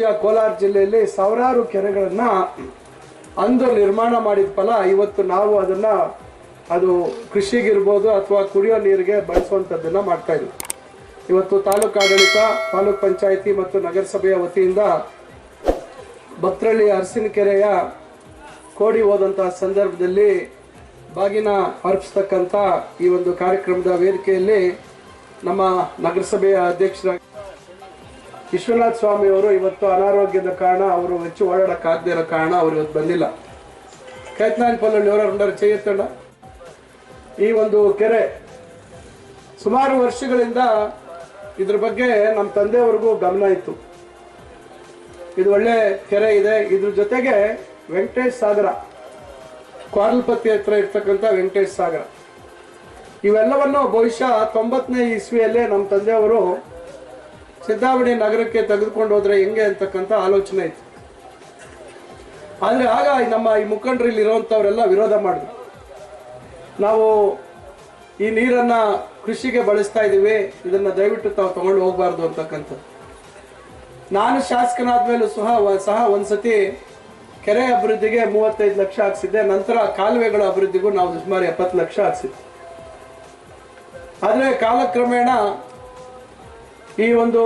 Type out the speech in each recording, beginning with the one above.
ರಾಜ್ಯ ಕೋಲಾರ ಜಿಲ್ಲೆಯಲ್ಲಿ ಸಾವಿರಾರು ಕೆರೆಗಳನ್ನು ಅಂದು ನಿರ್ಮಾಣ ಮಾಡಿದ ಫಲ ಇವತ್ತು ನಾವು ಅದನ್ನ ಅದು ಕೃಷಿಗಿರ್ಬೋದು ಅಥವಾ ಕುಡಿಯೋ ನೀರಿಗೆ ಬಳಸುವಂಥದ್ದನ್ನು ಮಾಡ್ತಾ ಇದ್ವಿ. ಇವತ್ತು ತಾಲೂಕು ಆಡಳಿತ, ತಾಲೂಕ್ ಪಂಚಾಯಿತಿ ಮತ್ತು ನಗರಸಭೆಯ ವತಿಯಿಂದ ಬತ್ರಳ್ಳಿ ಅರಸಿನ ಕೆರೆಯ ಕೋಡಿ ಹೋದಂತಹ ಸಂದರ್ಭದಲ್ಲಿ ಬಾಗಿನ ಅರ್ಪಿಸ್ತಕ್ಕಂಥ ಈ ಒಂದು ಕಾರ್ಯಕ್ರಮದ ವೇದಿಕೆಯಲ್ಲಿ ನಮ್ಮ ನಗರಸಭೆಯ ಅಧ್ಯಕ್ಷರಾಗಿ ವಿಶ್ವನಾಥ್ ಸ್ವಾಮಿ ಅವರು ಇವತ್ತು ಅನಾರೋಗ್ಯದ ಕಾರಣ ಅವರು ಹೆಚ್ಚು ಓಡಾಡಕ್ಕಾಗದೇ ಇರೋ ಕಾರಣ ಅವರು ಇವತ್ತು ಬಂದಿಲ್ಲ. ಕೈತ್ನಾನ್ ಪಲ್ಲಳ್ಳಿ ಅವರ ರುಂಡರ ಚೆಯ್ಯತ್ತಣ್ಣ ಈ ಒಂದು ಕೆರೆ ಸುಮಾರು ವರ್ಷಗಳಿಂದ ಇದ್ರ ಬಗ್ಗೆ ನಮ್ಮ ತಂದೆಯವ್ರಿಗೂ ಗಮನ ಇತ್ತು. ಇದು ಒಳ್ಳೆ ಕೆರೆ ಇದೆ. ಇದ್ರ ಜೊತೆಗೆ ವೆಂಕಟೇಶ್ ಸಾಗರ, ಕ್ವಾರಲ್ಪತಿ ಹತ್ರ ಇರ್ತಕ್ಕಂಥ ವೆಂಕಟೇಶ್ ಸಾಗರ. ಇವೆಲ್ಲವನ್ನು ಬಹುಶಃ ತೊಂಬತ್ತನೇ ಇಸ್ವಿಯಲ್ಲೇ ನಮ್ಮ ತಂದೆಯವರು ಸಿದ್ದಾವಣಿ ನಗರಕ್ಕೆ ತೆಗೆದುಕೊಂಡು ಹೋದ್ರೆ ಹೆಂಗೆ ಅಂತಕ್ಕಂಥ ಆಲೋಚನೆ ಇತ್ತು. ಆದರೆ ಆಗ ನಮ್ಮ ಈ ಮುಖಂಡರಲ್ಲಿ ಇರುವಂತವರೆಲ್ಲ ವಿರೋಧ ಮಾಡಿದ್ರು. ನಾವು ಈ ನೀರನ್ನ ಕೃಷಿಗೆ ಬಳಸ್ತಾ ಇದ್ದೀವಿ, ಇದನ್ನ ದಯವಿಟ್ಟು ತಾವು ತಗೊಂಡು ಹೋಗಬಾರ್ದು ಅಂತಕ್ಕಂಥದ್ದು. ನಾನು ಶಾಸಕನಾದ ಮೇಲೆ ಸಹ ಸಹ ಒಂದ್ಸತಿ ಕೆರೆ ಅಭಿವೃದ್ಧಿಗೆ ಮೂವತ್ತೈದು ಲಕ್ಷ ಹಾಕ್ಸಿದ್ದೆ, ನಂತರ ಕಾಲುವೆಗಳ ಅಭಿವೃದ್ಧಿಗೂ ನಾವು ಸುಮಾರು ಎಪ್ಪತ್ತು ಲಕ್ಷ ಹಾಕ್ಸಿದ್ದೆ. ಆದ್ರೆ ಕಾಲಕ್ರಮೇಣ ಈ ಒಂದು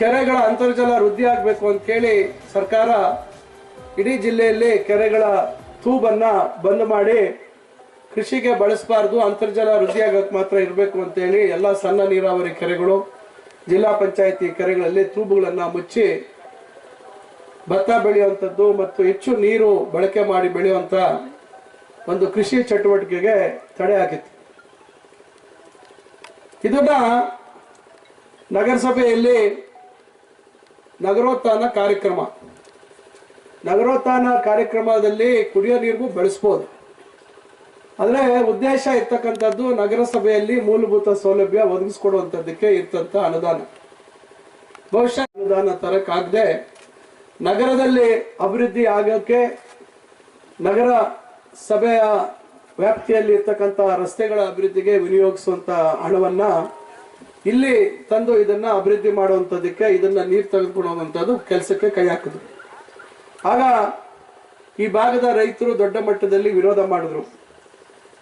ಕೆರೆಗಳ ಅಂತರ್ಜಲ ವೃದ್ಧಿ ಆಗಬೇಕು ಅಂತ ಕೇಳಿ ಸರ್ಕಾರ ಇಡೀ ಜಿಲ್ಲೆಯಲ್ಲಿ ಕೆರೆಗಳ ತೂಬನ್ನ ಬಂದ್ ಮಾಡಿ ಕೃಷಿಗೆ ಬಳಸಬಾರ್ದು, ಅಂತರ್ಜಲ ವೃದ್ಧಿ ಆಗಕ್ಕೆ ಮಾತ್ರ ಇರಬೇಕು ಅಂತೇಳಿ ಎಲ್ಲ ಸಣ್ಣ ನೀರಾವರಿ ಕೆರೆಗಳು, ಜಿಲ್ಲಾ ಪಂಚಾಯತಿ ಕೆರೆಗಳಲ್ಲಿ ತೂಬುಗಳನ್ನು ಮುಚ್ಚಿ ಭತ್ತ ಬೆಳೆಯುವಂಥದ್ದು ಮತ್ತು ಹೆಚ್ಚು ನೀರು ಬಳಕೆ ಮಾಡಿ ಬೆಳೆಯುವಂಥ ಒಂದು ಕೃಷಿ ಚಟುವಟಿಕೆಗೆ ತಡೆ ಹಾಕಿತ್ತು. ಇದನ್ನ ನಗರಸಭೆಯಲ್ಲಿ ನಗರೋತ್ಥಾನ ಕಾರ್ಯಕ್ರಮ. ನಗರೋತ್ಥಾನ ಕಾರ್ಯಕ್ರಮದಲ್ಲಿ ಕುಡಿಯೋ ನೀರಿಗೂ ಬೆಳೆಸ್ಬೋದು. ಆದರೆ ಉದ್ದೇಶ ಇರ್ತಕ್ಕಂಥದ್ದು ನಗರಸಭೆಯಲ್ಲಿ ಮೂಲಭೂತ ಸೌಲಭ್ಯ ಒದಗಿಸ್ಕೊಡುವಂಥದ್ದಕ್ಕೆ ಇರ್ತಂತ ಅನುದಾನ. ಬಹುಶಃ ಅನುದಾನ ತರಕ್ಕಾಗದೆ ನಗರದಲ್ಲಿ ಅಭಿವೃದ್ಧಿ ಆಗೋಕ್ಕೆ ನಗರ ಸಭೆಯ ವ್ಯಾಪ್ತಿಯಲ್ಲಿ ಇರ್ತಕ್ಕಂಥ ರಸ್ತೆಗಳ ಅಭಿವೃದ್ಧಿಗೆ ವಿನಿಯೋಗಿಸುವಂತ ಹಣವನ್ನ ಇಲ್ಲಿ ತಂದು ಇದನ್ನ ಅಭಿವೃದ್ಧಿ ಮಾಡುವಂಥದ್ದಕ್ಕೆ ಇದನ್ನ ನೀರು ತೆಗೆದುಕೊಂಡು ಹೋಗುವಂಥದ್ದು ಕೆಲಸಕ್ಕೆ ಕೈ ಹಾಕಿದ್ರು ಆಗ ಈ ಭಾಗದ ರೈತರು ದೊಡ್ಡ ಮಟ್ಟದಲ್ಲಿ ವಿರೋಧ ಮಾಡಿದ್ರು.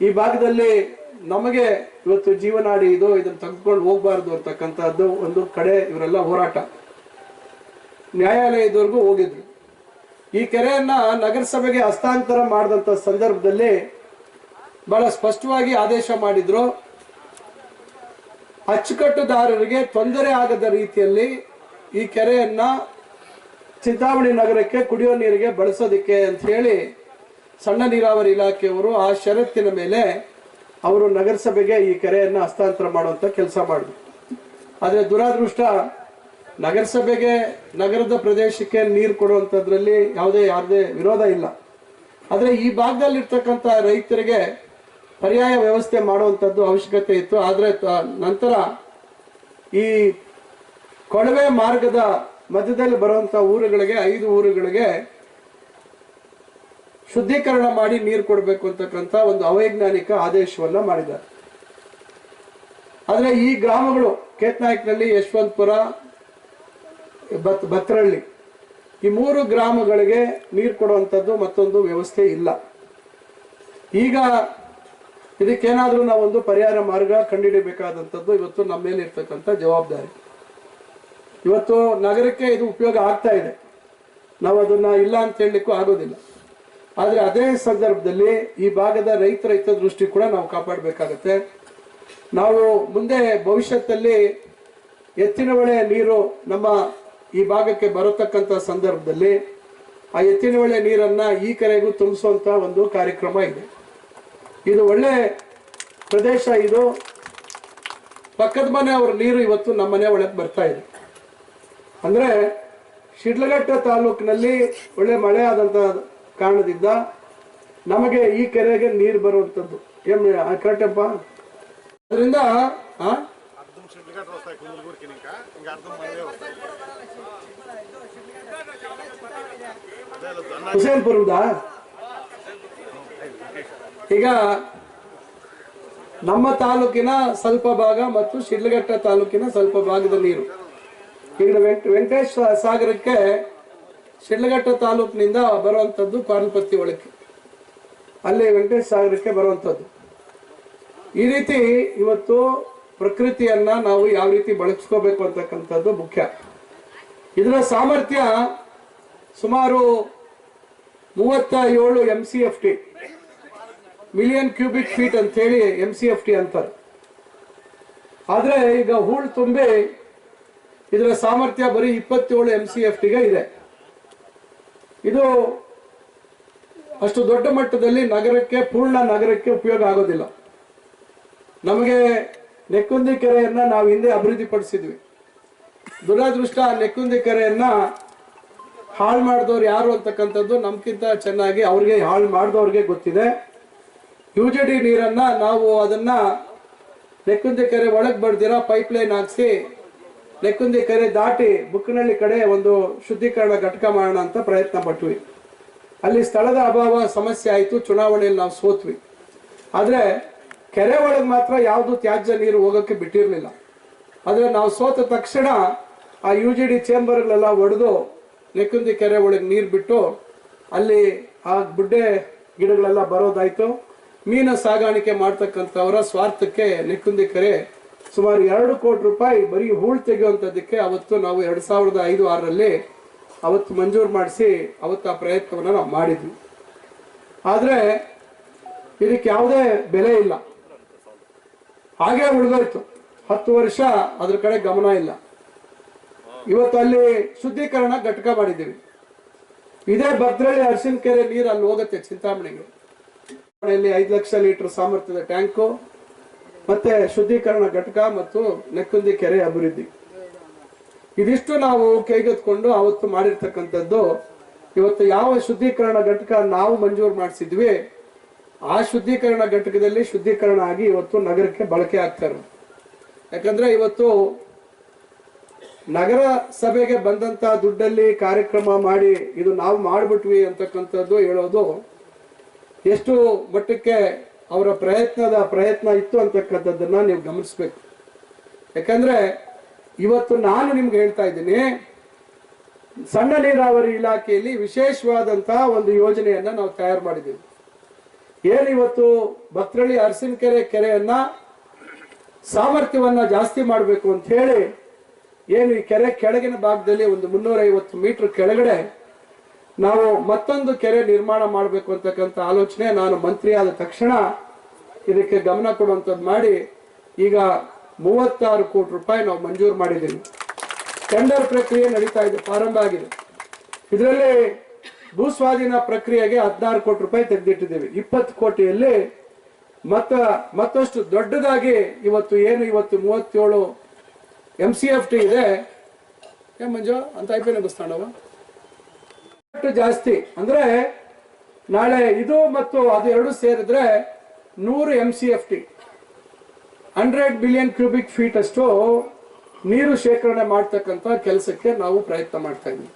ಈ ಭಾಗದಲ್ಲಿ ನಮಗೆ ಇವತ್ತು ಜೀವನಾಡಿ ಇದು ಇದನ್ನ ತೆಗೆದುಕೊಂಡು ಹೋಗಬಾರ್ದು ಅಂತಕ್ಕಂಥದ್ದು ಒಂದು ಕಡೆ ಇವರೆಲ್ಲ ಹೋರಾಟ. ನ್ಯಾಯಾಲಯದವರೆಗೂ ಹೋಗಿದ್ರು. ಈ ಕೆರೆಯನ್ನ ನಗರಸಭೆಗೆ ಹಸ್ತಾಂತರ ಮಾಡಿದಂಥ ಸಂದರ್ಭದಲ್ಲಿ ಬಹಳ ಸ್ಪಷ್ಟವಾಗಿ ಆದೇಶ ಮಾಡಿದ್ರು. ಅಚ್ಚುಕಟ್ಟುದಾರರಿಗೆ ತೊಂದರೆ ಆಗದ ರೀತಿಯಲ್ಲಿ ಈ ಕೆರೆಯನ್ನ ಚಿಂತಾಮಣಿ ನಗರಕ್ಕೆ ಕುಡಿಯೋ ನೀರಿಗೆ ಬಳಸೋದಿಕ್ಕೆ ಅಂತ ಹೇಳಿ ಸಣ್ಣ ನೀರಾವರಿ ಇಲಾಖೆಯವರು ಆ ಷರತ್ತಿನ ಮೇಲೆ ಅವರು ನಗರಸಭೆಗೆ ಈ ಕೆರೆಯನ್ನ ಹಸ್ತಾಂತರ ಮಾಡುವಂತ ಕೆಲಸ ಮಾಡಿದ್ರು. ಆದರೆ ದುರಾದೃಷ್ಟ, ನಗರಸಭೆಗೆ ನಗರದ ಪ್ರದೇಶಕ್ಕೆ ನೀರು ಕೊಡುವಂಥದ್ರಲ್ಲಿ ಯಾವುದೇ ಯಾವುದೇ ವಿರೋಧ ಇಲ್ಲ. ಆದರೆ ಈ ಭಾಗದಲ್ಲಿ ಇರ್ತಕ್ಕಂಥ ರೈತರಿಗೆ ಪರ್ಯಾಯ ವ್ಯವಸ್ಥೆ ಮಾಡುವಂಥದ್ದು ಅವಶ್ಯಕತೆ ಇತ್ತು. ಆದರೆ ನಂತರ ಈ ಕೊಳವೆ ಮಾರ್ಗದ ಮಧ್ಯದಲ್ಲಿ ಬರುವಂತ ಊರುಗಳಿಗೆ, ಐದು ಊರುಗಳಿಗೆ ಶುದ್ಧೀಕರಣ ಮಾಡಿ ನೀರು ಕೊಡಬೇಕು ಅಂತಕ್ಕಂಥ ಒಂದು ಅವೈಜ್ಞಾನಿಕ ಆದೇಶವನ್ನು ಮಾಡಿದ್ದಾರೆ. ಆದರೆ ಈ ಗ್ರಾಮಗಳು ಕೇತ್ನಾಯಕ್ನಲ್ಲಿ ಯಶವಂತಪುರ ಬತ್ ಭತ್ರಳ್ಳಿ, ಈ ಮೂರು ಗ್ರಾಮಗಳಿಗೆ ನೀರು ಕೊಡುವಂಥದ್ದು ಮತ್ತೊಂದು ವ್ಯವಸ್ಥೆ ಇಲ್ಲ. ಈಗ ಇದಕ್ಕೇನಾದ್ರೂ ನಾವೊಂದು ಪರಿಹಾರ ಮಾರ್ಗ ಕಂಡುಹಿಡಿಬೇಕಾದಂಥದ್ದು ಇವತ್ತು ನಮ್ಮ ಮೇಲೆ ಇರ್ತಕ್ಕಂಥ ಜವಾಬ್ದಾರಿ. ಇವತ್ತು ನಗರಕ್ಕೆ ಇದು ಉಪಯೋಗ ಆಗ್ತಾ ಇದೆ. ನಾವು ಅದನ್ನ ಇಲ್ಲ ಅಂತ ಹೇಳಲಿಕ್ಕೂ ಆಗೋದಿಲ್ಲ. ಆದರೆ ಅದೇ ಸಂದರ್ಭದಲ್ಲಿ ಈ ಭಾಗದ ರೈತರ ಹಿತದೃಷ್ಟಿ ಕೂಡ ನಾವು ಕಾಪಾಡಬೇಕಾಗತ್ತೆ. ನಾವು ಮುಂದೆ ಭವಿಷ್ಯದಲ್ಲಿ ಎತ್ತಿನ ಹೊಳೆಯ ನೀರು ನಮ್ಮ ಈ ಭಾಗಕ್ಕೆ ಬರತಕ್ಕಂಥ ಸಂದರ್ಭದಲ್ಲಿ ಆ ಎತ್ತಿನ ಹೊಳೆ ನೀರನ್ನ ಈ ಕರೆಗೂ ತುಂಬಿಸುವಂತ ಒಂದು ಕಾರ್ಯಕ್ರಮ ಇದೆ. ಇದು ಒಳ್ಳೆ ಪ್ರದೇಶ ಇದು. ಪಕ್ಕದ ಮನೆ ಅವ್ರ ನೀರು ಇವತ್ತು ನಮ್ಮ ಮನೆ ಒಳಗೆ ಬರ್ತಾ ಇದೆ. ಅಂದರೆ ಶಿಡ್ಲಘಟ್ಟ ತಾಲೂಕಿನಲ್ಲಿ ಒಳ್ಳೆ ಮಳೆ ಆದಂಥ ಕಾರಣದಿಂದ ನಮಗೆ ಈ ಕೆರೆಗೆ ನೀರು ಬರುವಂಥದ್ದು ಏನು ಕರೆಕ್ಟಪ್ಪ ಅದರಿಂದ ಹುಸೇನ್ಪುರದ? ಈಗ ನಮ್ಮ ತಾಲೂಕಿನ ಸ್ವಲ್ಪ ಭಾಗ ಮತ್ತು ಶಿಡ್ಲಘಟ್ಟ ತಾಲೂಕಿನ ಸ್ವಲ್ಪ ಭಾಗದ ನೀರು. ಈಗ ವೆಂಕ, ವೆಂಕಟೇಶ್ ಸಾಗರಕ್ಕೆ ಶಿಡ್ಲಘಟ್ಟ ತಾಲೂಕಿನಿಂದ ಬರುವಂಥದ್ದು ಕಾರ್ನಪತ್ತಿ ಒಳಕ್ಕೆ. ಅಲ್ಲಿ ವೆಂಕಟೇಶ್ ಸಾಗರಕ್ಕೆ ಬರುವಂಥದ್ದು ಈ ರೀತಿ ಇವತ್ತು ಪ್ರಕೃತಿಯನ್ನ ನಾವು ಯಾವ ರೀತಿ ಬಳಸ್ಕೋಬೇಕು ಅಂತಕ್ಕಂಥದ್ದು ಮುಖ್ಯ. ಇದರ ಸಾಮರ್ಥ್ಯ ಸುಮಾರು ಮೂವತ್ತ ಏಳು M C F T million cubic feet ಅಂತೇಳಿ ಎಂ ಸಿ ಎಫ್ ಟಿ ಅಂತಾರೆ. ಆದರೆ ಈಗ ಹೂಳು ತುಂಬಿ ಇದರ ಸಾಮರ್ಥ್ಯ ಬರೀ ಇಪ್ಪತ್ತೇಳು ಎಂ ಸಿ ಎಫ್ ಟಿಗೆ ಇದೆ. ಇದು ಅಷ್ಟು ದೊಡ್ಡ ಮಟ್ಟದಲ್ಲಿ ನಗರಕ್ಕೆ, ಪೂರ್ಣ ನಗರಕ್ಕೆ ಉಪಯೋಗ ಆಗೋದಿಲ್ಲ. ನಮಗೆ ನೆಕ್ಕುಂದಿ ಕೆರೆಯನ್ನ ನಾವು ಹಿಂದೆ ಅಭಿವೃದ್ಧಿ ಪಡಿಸಿದ್ವಿ ದುರಾದೃಷ್ಟ ನೆಕ್ಕುಂದಿ ಕೆರೆಯನ್ನು ಹಾಳು ಮಾಡಿದವ್ರು ಯಾರು ಅಂತಕ್ಕಂಥದ್ದು ನಮ್ಗಿಂತ ಚೆನ್ನಾಗಿ ಅವ್ರಿಗೆ ಹಾಳು ಮಾಡಿದವ್ರಿಗೆ ಗೊತ್ತಿದೆ. ಯು ಜಿ ಡಿ ನೀರನ್ನ ನಾವು ಅದನ್ನ ನೆಕ್ಕುಂದಿ ಕೆರೆ ಒಳಗೆ ಬರ್ದಿರೋ ಪೈಪ್ ಲೈನ್ ಹಾಕ್ಸಿ, ನೆಕ್ಕುಂದಿ ಕೆರೆ ದಾಟಿ ಬುಕ್ಕನಹಳ್ಳಿ ಕಡೆ ಒಂದು ಶುದ್ಧೀಕರಣ ಘಟಕ ಮಾಡೋಣ ಅಂತ ಪ್ರಯತ್ನ ಪಟ್ವಿ. ಅಲ್ಲಿ ಸ್ಥಳದ ಅಭಾವ ಸಮಸ್ಯೆ ಆಯಿತು, ಚುನಾವಣೆಯಲ್ಲಿ ನಾವು ಸೋತ್ವಿ. ಆದರೆ ಕೆರೆ ಒಳಗೆ ಮಾತ್ರ ಯಾವುದು ತ್ಯಾಜ್ಯ ನೀರು ಹೋಗೋಕ್ಕೆ ಬಿಟ್ಟಿರಲಿಲ್ಲ. ಆದರೆ ನಾವು ಸೋತ ತಕ್ಷಣ ಆ ಯು ಜಿ ಡಿ ಚೇಂಬರ್ಗಳೆಲ್ಲ ಒಡೆದು ನೆಕ್ಕುಂದಿ ಕೆರೆ ಒಳಗೆ ನೀರು ಬಿಟ್ಟು ಅಲ್ಲಿ ಆ ಬುಡ್ಡೆ ಗಿಡಗಳೆಲ್ಲ ಬರೋದಾಯ್ತು. ಮೀನು ಸಾಗಾಣಿಕೆ ಮಾಡ್ತಕ್ಕಂಥವರ ಸ್ವಾರ್ಥಕ್ಕೆ ನೆಕ್ಕುಂದಿ ಕೆರೆ ಸುಮಾರು ಎರಡು ಕೋಟಿ ರೂಪಾಯಿ ಬರೀ ಹೂಳು ತೆಗೆಯುವಂಥದ್ದಕ್ಕೆ ಅವತ್ತು ನಾವು ಎರಡು ಸಾವಿರದ ಐದು ಆರರಲ್ಲಿ ಅವತ್ತು ಮಂಜೂರು ಮಾಡಿಸಿ ಅವತ್ತು ಆ ಪ್ರಯತ್ನವನ್ನು ನಾವು ಮಾಡಿದ್ವಿ. ಆದರೆ ಇದಕ್ಕೆ ಯಾವುದೇ ಬೆಲೆ ಇಲ್ಲ. ಹಾಗೆ ಉಳಿದೋಯ್ತು. ಹತ್ತು ವರ್ಷ ಅದ್ರ ಕಡೆ ಗಮನ ಇಲ್ಲ. ಇವತ್ತು ಅಲ್ಲಿ ಶುದ್ಧೀಕರಣ ಘಟಕ ಮಾಡಿದ್ದೀವಿ. ಇದೇ ಭದ್ರಳ್ಳಿ ಅರಸಿನ ಕೆರೆ ನೀರು ಅಲ್ಲಿ ಹೋಗುತ್ತೆ ಚಿಂತಾಮಣಿಗೆ. ಐದು ಲಕ್ಷ ಲೀಟರ್ ಸಾಮರ್ಥ್ಯದ ಟ್ಯಾಂಕು, ಮತ್ತೆ ಶುದ್ಧೀಕರಣ ಘಟಕ ಮತ್ತು ನೆಕ್ಕುಂದಿ ಕೆರೆ ಅಭಿವೃದ್ಧಿ. ಇದಿಷ್ಟು ನಾವು ಕೈಗೆತ್ಕೊಂಡು ಅವತ್ತು ಮಾಡಿರ್ತಕ್ಕಂಥದ್ದು. ಇವತ್ತು ಯಾವ ಶುದ್ಧೀಕರಣ ಘಟಕ ನಾವು ಮಂಜೂರು ಮಾಡಿಸಿದ್ವಿ, ಆ ಶುದ್ಧೀಕರಣ ಘಟಕದಲ್ಲಿ ಶುದ್ಧೀಕರಣ ಆಗಿ ಇವತ್ತು ನಗರಕ್ಕೆ ಬಳಕೆ ಆಗ್ತಾ ಇರೋದು. ಯಾಕಂದ್ರೆ ಇವತ್ತು ನಗರ ಸಭೆಗೆ ಬಂದಂತ ದುಡ್ಡಲ್ಲಿ ಕಾರ್ಯಕ್ರಮ ಮಾಡಿ ಇದು ನಾವು ಮಾಡಿಬಿಟ್ವಿ ಅಂತಕ್ಕಂಥದ್ದು ಹೇಳೋದು ಎಷ್ಟು ಮಟ್ಟಕ್ಕೆ ಅವರ ಪ್ರಯತ್ನದ ಪ್ರಯತ್ನ ಇತ್ತು ಅಂತಕ್ಕಂಥದ್ದನ್ನು ನೀವು ಗಮನಿಸ್ಬೇಕು. ಯಾಕಂದ್ರೆ ಇವತ್ತು ನಾನು ನಿಮ್ಗೆ ಹೇಳ್ತಾ ಇದ್ದೀನಿ, ಸಣ್ಣ ನೀರಾವರಿ ಇಲಾಖೆಯಲ್ಲಿ ವಿಶೇಷವಾದಂತಹ ಒಂದು ಯೋಜನೆಯನ್ನ ನಾವು ತಯಾರು ಮಾಡಿದ್ದೀವಿ. ಏನು ಇವತ್ತು ಭಕ್ತರಳ್ಳಿ ಅರಸಿನಕೆರೆ ಕೆರೆಯನ್ನು ಸಾಮರ್ಥ್ಯವನ್ನು ಜಾಸ್ತಿ ಮಾಡಬೇಕು ಅಂತ ಹೇಳಿ, ಏನು ಈ ಕೆರೆ ಕೆಳಗಿನ ಭಾಗದಲ್ಲಿ ಒಂದು ಮುನ್ನೂರ ಐವತ್ತು ಮೀಟರ್ ಕೆಳಗಡೆ ನಾವು ಮತ್ತೊಂದು ಕೆರೆ ನಿರ್ಮಾಣ ಮಾಡಬೇಕು ಅಂತಕ್ಕಂಥ ಆಲೋಚನೆ ನಾನು ಮಂತ್ರಿ ಆದ ತಕ್ಷಣ ಇದಕ್ಕೆ ಗಮನ ಕೊಡುವಂಥದ್ದು ಮಾಡಿ, ಈಗ ಮೂವತ್ತಾರು ಕೋಟಿ ರೂಪಾಯಿ ನಾವು ಮಂಜೂರು ಮಾಡಿದ್ದೀವಿ. ಟೆಂಡರ್ ಪ್ರಕ್ರಿಯೆ ನಡೀತಾ ಇದೆ, ಪ್ರಾರಂಭ ಆಗಿದೆ. ಇದರಲ್ಲಿ ಭೂಸ್ವಾಧೀನ ಪ್ರಕ್ರಿಯೆಗೆ ಹದಿನಾರು ಕೋಟಿ ರೂಪಾಯಿ ತೆಗೆದಿಟ್ಟಿದ್ದೇವೆ. ಇಪ್ಪತ್ತು ಕೋಟಿಯಲ್ಲಿ ಮತ್ತ ಮತ್ತಷ್ಟು ದೊಡ್ಡದಾಗಿ ಇವತ್ತು ಏನು, ಇವತ್ತು ಮೂವತ್ತೇಳು ಎಂ ಸಿ ಎಫ್ ಟಿ ಇದೆ. ಏ ಮಂಜು, ಅಂತ ಐ ಪಿ ಎನ್ ಜಾಸ್ತಿ. ಅಂದ್ರೆ ನಾಳೆ ಇದು ಮತ್ತು ಅದು ಎರಡು ಸೇರಿದ್ರೆ ನೂರು M C F T hundred billion cubic feet ಅಷ್ಟು ನೀರು ಶೇಖರಣೆ ಮಾಡ್ತಕ್ಕಂಥ ಕೆಲಸಕ್ಕೆ ನಾವು ಪ್ರಯತ್ನ ಮಾಡ್ತಾ ಇದ್ದೀವಿ.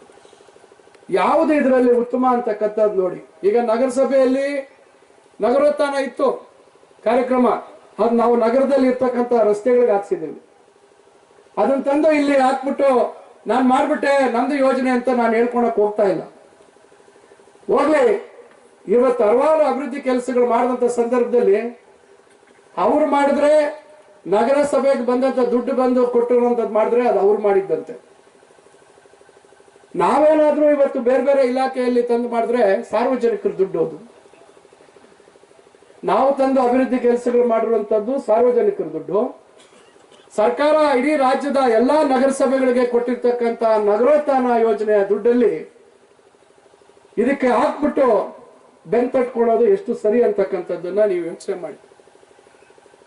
ಯಾವುದು ಇದರಲ್ಲಿ ಉತ್ತಮ ಅಂತಕ್ಕಂಥದ್ದು ನೋಡಿ. ಈಗ ನಗರಸಭೆಯಲ್ಲಿ ನಗರೋತ್ಥಾನ ಇತ್ತು. ಕಾರ್ಯಕ್ರಮ. ಅದು ನಾವು ನಗರದಲ್ಲಿ ಇರ್ತಕ್ಕಂಥ ರಸ್ತೆಗಳಿಗೆ ಹಾಕ್ಸಿದ್ದೀವಿ. ಅದನ್ನ ತಂದು ಇಲ್ಲಿ ಹಾಕ್ಬಿಟ್ಟು ನಾನು ಮಾಡ್ಬಿಟ್ಟೆ ನಂದು ಯೋಜನೆ ಅಂತ ನಾನು ಹೇಳ್ಕೊಳಕ್ ಹೋಗ್ತಾ ಇಲ್ಲ. ಹೋಗ್ಲಿ. ಇವತ್ತು ಹಲವಾರು ಅಭಿವೃದ್ಧಿ ಕೆಲಸಗಳು ಮಾಡಿದಂತ ಸಂದರ್ಭದಲ್ಲಿ ಅವ್ರು ಮಾಡಿದ್ರೆ ನಗರಸಭೆಗೆ ಬಂದಂತ ದುಡ್ಡು ಬಂದು ಕೊಟ್ಟಿರುವಂಥದ್ದು ಮಾಡಿದ್ರೆ ಅದು ಅವ್ರು ಮಾಡಿದ್ದಂತೆ. ನಾವೇನಾದ್ರೂ ಇವತ್ತು ಬೇರೆ ಬೇರೆ ಇಲಾಖೆಯಲ್ಲಿ ತಂದು ಮಾಡಿದ್ರೆ ಸಾರ್ವಜನಿಕರು ದುಡ್ಡು ಅದು ನಾವು ತಂದು ಅಭಿವೃದ್ಧಿ ಕೆಲಸಗಳು ಮಾಡಿರುವಂತದ್ದು ಸಾರ್ವಜನಿಕರ ದುಡ್ಡು. ಸರ್ಕಾರ ಇಡೀ ರಾಜ್ಯದ ಎಲ್ಲಾ ನಗರಸಭೆಗಳಿಗೆ ಕೊಟ್ಟಿರ್ತಕ್ಕಂತ ನಗರೋತ್ಥಾನ ಯೋಜನೆಯ ದುಡ್ಡಲ್ಲಿ ಇದಕ್ಕೆ ಹಾಕ್ಬಿಟ್ಟು ಬೆನ್ ತಟ್ಕೊಳ್ಳೋದು ಎಷ್ಟು ಸರಿ ಅಂತಕ್ಕಂಥದ್ದನ್ನ ನೀವು ಯೋಚನೆ ಮಾಡಿ.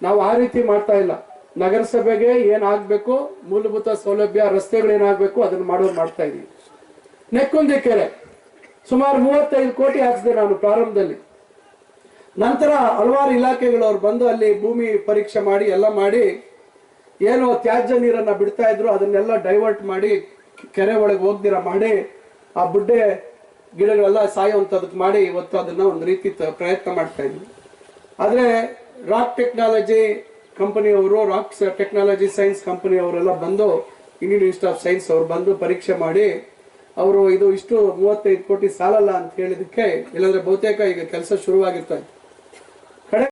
ನಾವು ಆ ರೀತಿ ಮಾಡ್ತಾ ಇಲ್ಲ. ನಗರಸಭೆಗೆ ಏನಾಗಬೇಕು ಮೂಲಭೂತ ಸೌಲಭ್ಯ, ರಸ್ತೆಗಳು ಏನಾಗಬೇಕು ಅದನ್ನ ಮಾಡೋದು ಮಾಡ್ತಾ ಇದ್ದೀವಿ ನೆಕ್ಕುಂದಿ ಕೆರೆ. ಸುಮಾರು ಮೂವತ್ತೈದು ಕೋಟಿ ಹಾಕಿಸಿದೆ ನಾನು ಪ್ರಾರಂಭದಲ್ಲಿ. ನಂತರ ಹಲವಾರು ಇಲಾಖೆಗಳವ್ರು ಬಂದು ಅಲ್ಲಿ ಭೂಮಿ ಪರೀಕ್ಷೆ ಮಾಡಿ, ಎಲ್ಲ ಮಾಡಿ, ಏನು ತ್ಯಾಜ್ಯ ನೀರನ್ನು ಬಿಡ್ತಾ ಇದ್ರು, ಅದನ್ನೆಲ್ಲ ಡೈವರ್ಟ್ ಮಾಡಿ, ಕೆರೆ ಒಳಗೆ ಹೋಗ್ದಿರ ಮಾಡಿ, ಆ ಬುಡ್ಡೆ ಗಿಡಗಳೆಲ್ಲ ಸಾಯುವಂಥದಕ್ಕೆ ಮಾಡಿ ಇವತ್ತು ಅದನ್ನ ಒಂದು ರೀತಿ ಪ್ರಯತ್ನ ಮಾಡ್ತಾ ಇದ್ವಿ. ಆದರೆ ರಾಕ್ ಟೆಕ್ನಾಲಜಿ ಕಂಪನಿಯವರು ರಾಕ್ ಟೆಕ್ನಾಲಜಿ ಸೈನ್ಸ್ ಕಂಪನಿಯವರೆಲ್ಲ ಬಂದು ಇಂಡಿಯನ್ ಇನ್ಸ್ಟಿಟ್ಯೂಟ್ ಆಫ್ ಸೈನ್ಸ್ ಅವರು ಬಂದು ಪರೀಕ್ಷೆ ಮಾಡಿ, ಅವರು ಇದು ಇಷ್ಟು ಮೂವತ್ತೈದು ಕೋಟಿ ಸಾಲಲ್ಲ ಅಂತ ಹೇಳಿದಕ್ಕೆ ಇಲ್ಲಾಂದ್ರೆ ಬಹುತೇಕ ಈಗ ಕೆಲಸ ಶುರುವಾಗಿರ್ತಾ ಇತ್ತು.